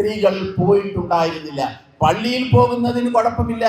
സ്ത്രീകൾ പോയിട്ടുണ്ടായിരുന്നില്ല. പള്ളിയിൽ പോകുന്നതിന് കുഴപ്പമില്ല.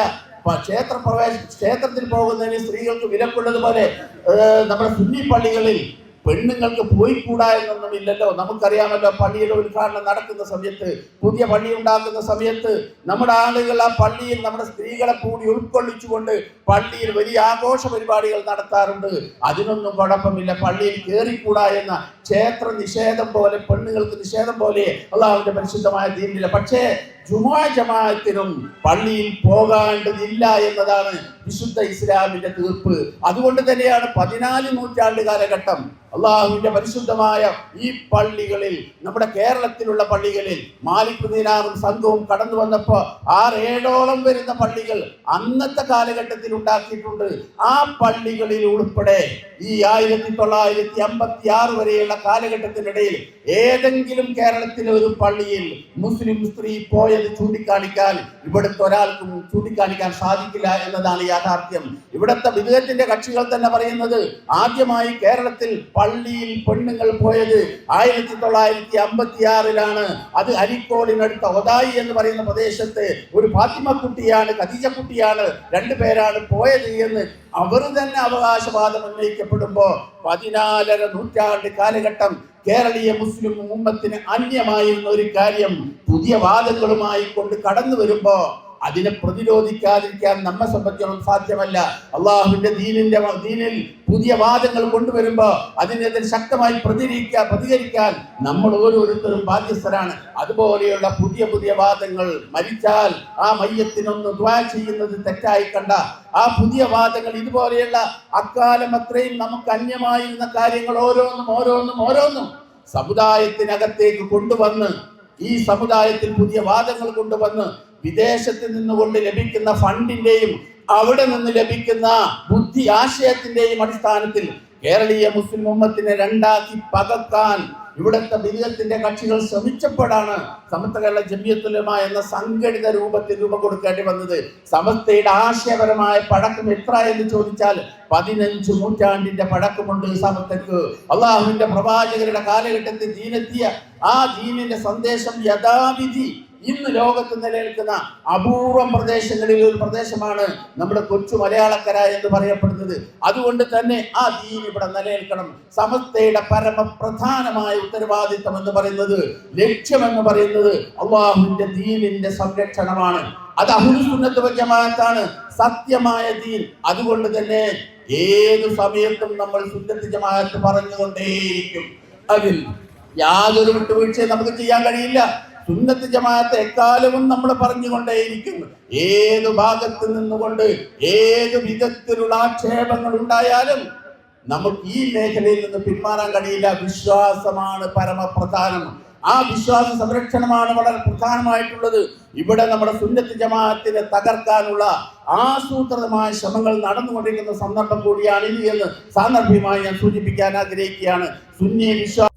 ക്ഷേത്ര പ്രവേശ ക്ഷേത്രത്തിൽ പോകുന്നതിന് സ്ത്രീകൾക്ക് വിലക്കുള്ളതുപോലെ പോലെ നമ്മുടെ സുന്നി പള്ളികളിൽ പെണ്ണുങ്ങൾക്ക് പോയിക്കൂടാ എന്നൊന്നും ഇല്ലല്ലോ. നമുക്കറിയാമല്ലോ പള്ളിയിൽ ഉദ്ഘാടനം നടക്കുന്ന സമയത്ത് പുതിയ പള്ളി ഉണ്ടാക്കുന്ന സമയത്ത് നമ്മുടെ ആളുകൾ ആ പള്ളിയിൽ നമ്മുടെ സ്ത്രീകളെ കൂടി ഉൾക്കൊള്ളിച്ചുകൊണ്ട് പള്ളിയിൽ വലിയ ആഘോഷ പരിപാടികൾ നടത്താറുണ്ട്. അതിനൊന്നും കുഴപ്പമില്ല. പള്ളിയിൽ കയറിക്കൂടാ എന്ന ക്ഷേത്ര നിഷേധം പോലെ പെണ്ണുങ്ങൾക്ക് നിഷേധം പോലെ അള്ളാഹുവിന്റെ പരിശുദ്ധമായ ദീനില്ല പക്ഷേ ജുമാ ജമാഅത്തിനും പള്ളിയിൽ പോകാണ്ടതില്ല എന്നതാണ് വിശുദ്ധ ഇസ്ലാമിന്റെ തീർപ്പ്. അതുകൊണ്ട് തന്നെയാണ് പതിനാല് നൂറ്റാണ്ട് കാലഘട്ടം അള്ളാഹുവിന്റെ പരിശുദ്ധമായ ഈ പള്ളികളിൽ നമ്മുടെ കേരളത്തിലുള്ള പള്ളികളിൽ മാലിക് ദിനാറും സംഘവും കടന്നു വന്നപ്പോ ആറേഴോളം വരുന്ന പള്ളികൾ അന്നത്തെ കാലഘട്ടത്തിൽ ഉണ്ടാക്കിയിട്ടുണ്ട്. ആ പള്ളികളിൽ ഉൾപ്പെടെ ഈ ആയിരത്തി തൊള്ളായിരത്തി അമ്പത്തി ആറ് വരെയുള്ള കാലഘട്ടത്തിനിടയിൽ ഏതെങ്കിലും കേരളത്തിലെ ഒരു പള്ളിയിൽ മുസ്ലിം സ്ത്രീ പോയത് ചൂണ്ടിക്കാണിക്കാൻ ഇവിടുത്തെ ഒരാൾക്കും ചൂണ്ടിക്കാണിക്കാൻ സാധിക്കില്ല എന്നതാണ് യാഥാർത്ഥ്യം. ഇവിടുത്തെ വിവിധത്തിന്റെ കക്ഷികൾ തന്നെ പറയുന്നത് ആദ്യമായി കേരളത്തിൽ പള്ളിയിൽ പെണ്ണുങ്ങൾ പോയത് ആയിരത്തി തൊള്ളായിരത്തി അമ്പത്തി ആറിലാണ് അത് അരിക്കോളിനടുത്ത ഒതായി എന്ന് പറയുന്ന പ്രദേശത്ത് ഒരു ഫാത്തിമ കുട്ടിയാണ് രണ്ടുപേരാണ് പോയത് എന്ന് അവർ തന്നെ അവകാശവാദം ഉന്നയിക്കപ്പെടുമ്പോ പതിനാലര നൂറ്റാണ്ട് കാലഘട്ടം കേരളീയ മുസ്ലിം ഉമ്മത്തിന് അന്യമായിരുന്ന ഒരു കാര്യം പുതിയ വാദങ്ങളുമായി കൊണ്ട് കടന്നു വരുമ്പോ അതിനെ പ്രതിരോധിക്കാതിരിക്കാൻ നമ്മെ സംബന്ധിച്ചോളം സാധ്യമല്ല. അള്ളാഹുവിന്റെ ദീനിന്റെ ദീനിൽ പുതിയ വാദങ്ങൾ കൊണ്ടുവരുമ്പോ അതിനെതിരെ ശക്തമായി പ്രതികരിക്കാൻ പ്രതികരിക്കാൻ നമ്മൾ ഓരോരുത്തരും ബാധ്യസ്ഥരാണ്. അതുപോലെയുള്ള പുതിയ പുതിയ വാദങ്ങൾ മരിച്ചാൽ ആ മയ്യത്തിനൊന്ന് ദ്വാ ചെയ്യുന്നത് തെറ്റായി കണ്ട ആ പുതിയ വാദങ്ങൾ ഇതുപോലെയുള്ള അക്കാലം അത്രയും നമുക്ക് അന്യമായിരുന്ന കാര്യങ്ങൾ ഓരോന്നും ഓരോന്നും ഓരോന്നും സമുദായത്തിനകത്തേക്ക് കൊണ്ടുവന്ന് ഈ സമുദായത്തിൽ പുതിയ വാദങ്ങൾ കൊണ്ടുവന്ന് വിദേശത്ത് നിന്നുകൊണ്ട് ലഭിക്കുന്ന ഫണ്ടിന്റെയും അവിടെ നിന്ന് ലഭിക്കുന്ന ബുദ്ധി ആശയത്തിന്റെയും അടിസ്ഥാനത്തിൽ കേരളീയ മുസ്ലിം ഉമ്മത്തിനെ രണ്ടാക്കി പകർത്താൻ ഇവിടുത്തെ ബിരുദത്തിന്റെ കക്ഷികൾ ശ്രമിച്ചപ്പോഴാണ് സമസ്ത കേരള ജമ്യത്തുലമ എന്ന സംഘടിത രൂപത്തിൽ രൂപം കൊടുക്കേണ്ടി വന്നത്. സമസ്തയുടെ ആശയപരമായ പഴക്കം എത്ര എന്ന് ചോദിച്ചാൽ പതിനഞ്ച് നൂറ്റാണ്ടിന്റെ പഴക്കമുണ്ട് സമസ്തക്ക് അള്ളാഹുവിന്റെ പ്രവാചകരുടെ കാലഘട്ടത്തിൽ ദീനെത്തിയ ആ ദീനിന്റെ സന്ദേശം യഥാവിധി ഇന്ന് ലോകത്ത് നിലനിൽക്കുന്ന അപൂർവം പ്രദേശങ്ങളിൽ ഒരു പ്രദേശമാണ് നമ്മുടെ കൊച്ചു മലയാളക്കര എന്ന് പറയപ്പെടുന്നത്. അതുകൊണ്ട് തന്നെ ആ ദീൻ ഇവിടെ നിലനിൽക്കണം. സമസ്തയുടെ പരമപ്രധാനമായ ഉത്തരവാദിത്തം എന്ന് പറയുന്നത് ലക്ഷ്യം എന്ന് പറയുന്നത് അള്ളാഹുവിന്റെ ദീനിന്റെ സംരക്ഷണമാണ്. അത് അഹുസുന്നത്ത് ജമാഅത്താണ് സത്യമായ ദീൻ. അതുകൊണ്ട് തന്നെ ഏത് സമയത്തും നമ്മൾ സുന്നത്ത് ജമാഅത്ത് പറഞ്ഞുകൊണ്ടേയിരിക്കും. അതിൽ യാതൊരു വിട്ടുവീഴ്ചയും നമുക്ക് ചെയ്യാൻ കഴിയില്ല. സുന്നത്ത് ജമാഅത്ത് എക്കാലവും നമ്മൾ പറഞ്ഞുകൊണ്ടേയിരിക്കും ഏത് ഭാഗത്ത് നിന്നുകൊണ്ട് ഏത് വിധത്തിലുള്ള ആക്ഷേപങ്ങൾ ഉണ്ടായാലും നമുക്ക് ഈ മേഖലയിൽ നിന്ന് പിന്മാറാൻ കഴിയില്ല. വിശ്വാസമാണ് പരമപ്രധാനം. ആ വിശ്വാസ സംരക്ഷണമാണ് വളരെ പ്രധാനമായിട്ടുള്ളത്. ഇവിടെ നമ്മുടെ സുന്നത്ത് ജമാഅത്തിനെ തകർക്കാനുള്ള ആസൂത്രിതമായ ശ്രമങ്ങൾ നടന്നുകൊണ്ടിരിക്കുന്ന സന്ദർഭം കൂടിയാണ് ഇത് എന്ന് സാന്ദർഭ്യമായി ഞാൻ സൂചിപ്പിക്കാൻ ആഗ്രഹിക്കുകയാണ്. സുന്നി വിശ്വാസ